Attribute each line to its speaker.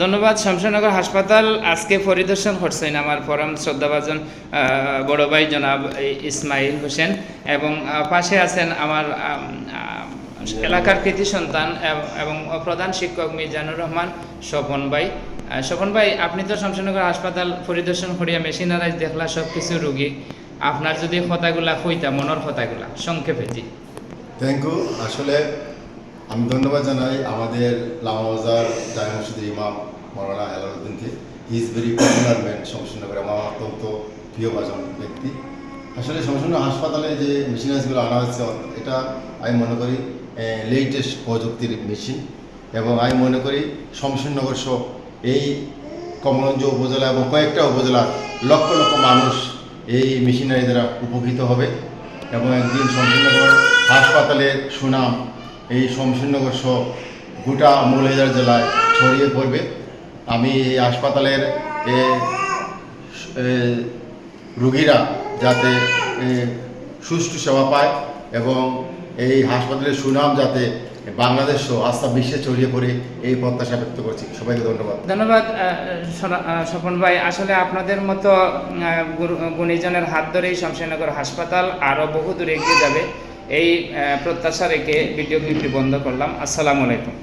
Speaker 1: ধন্যবাদ শমশানগর হাসপাতাল। আজকে পরিদর্শন করছেন আমার পরম শ্রদ্ধাভাজন বড় ভাই জনাব ইসমাইল হোসেন এবং পাশে আছেন আমার এলাকার কৃতি সন্তান এবং প্রধান শিক্ষক মিজানুর রহমান স্বপন ভাই। স্বপন ভাই, আপনি তো শমশানগর হাসপাতাল পরিদর্শন করিয়া মেশিনারাইজ দেখলা সব কিছু রুগী। আপনার যদি কথাগুলা কইতা, মনের কথাগুলা, সংক্ষেপে
Speaker 2: থ্যাংক ইউ আসলে আমি ধন্যবাদ জানাই আমাদের লামাবাজার জামা মসজিদের ইমাম মৌলানা হেলালুদ্দিনকে he is very popular man Shamshanagar আমার অত্যন্ত প্রিয় বাজন ব্যক্তি। আসলে শমশনগর হাসপাতালে যে মেশিনারিজগুলো আনা হচ্ছে এটা আমি মনে করি লেটেস্ট প্রযুক্তির মেশিন এবং আমি মনে করি শমশনগর সহ এই কমলগঞ্জ উপজেলা এবং কয়েকটা উপজেলার লক্ষ লক্ষ মানুষ এই মেশিনারি দ্বারা উপকৃত হবে। এবং একদিন শমশেরনগর হাসপাতালের সুনাম এই শমশেরনগর সহ গোটা মৌলভীবাজার জেলায় ছড়িয়ে পড়বে। আমি এই হাসপাতালের রুগীরা যাতে সুষ্ঠু সেবা পায় এবং এই হাসপাতালের সুনাম যাতে বাংলাদেশ সহ আস্থা বিশ্বে ছড়িয়ে পড়ে, এই প্রত্যাশা ব্যক্ত করছি। সবাইকে ধন্যবাদ।
Speaker 1: ধন্যবাদ স্বপন ভাই। আসলে আপনাদের মতো গুণীজনের হাত ধরেই শমশেরনগর হাসপাতাল আরও বহু দূরে এগিয়ে যাবে। এই প্রত্যাশা রেখে ভিডিও ক্লিপটি বন্ধ করলাম। আসসালামু আলাইকুম।